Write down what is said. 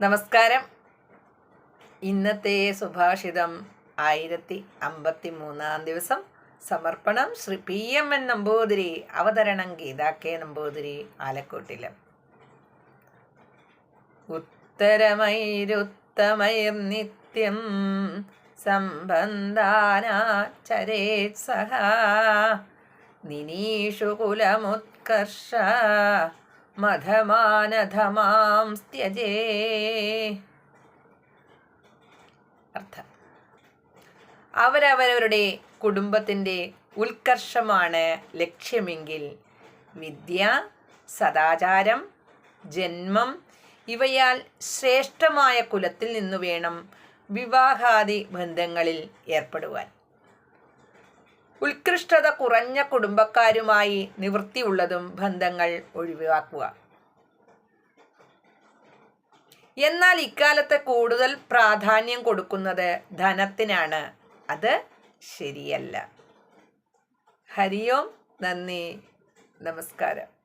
നമസ്കാരം. ഇന്നത്തെ സുഭാഷിതം ആയിരത്തി അമ്പത്തി മൂന്നാം ദിവസം. സമർപ്പണം Shri P M N Namboothiri അവതരണം ഗീതാ കെ നമ്പൂതിരി ആലക്കോട്ടിലും. ഉത്തരമൈരുത്തമൈർ നിത്യം സംബന്ധാനാചരേ സഹ. നിനീഷു കുലമുത്കർഷ. മധമാനധമാം സ്ത്യജേ അർത്ഥം. അവരവരവരുടെ കുടുംബത്തിന്റെ ഉത്കർഷമാണ് ലക്ഷ്യമെങ്കിൽ വിദ്യ സദാചാരം ജന്മം ഇവയാൽ ശ്രേഷ്ഠമായ കുലത്തിൽ നിന്നു വേണം വിവാഹാദി ബന്ധങ്ങളിൽ ഏർപ്പെടുവാൻ. ഉത്കൃഷ്ടത കുറഞ്ഞ കുടുംബക്കാരുമായി നിവൃത്തിയുള്ളതും ബന്ധങ്ങൾ ഒഴിവാക്കുക. എന്നാൽ ഇക്കാലത്ത് കൂടുതൽ പ്രാധാന്യം കൊടുക്കുന്നത് ധനത്തിനാണ്. അത് ശരിയല്ല. ഹരിയോം നന്ദി. നമസ്കാരം.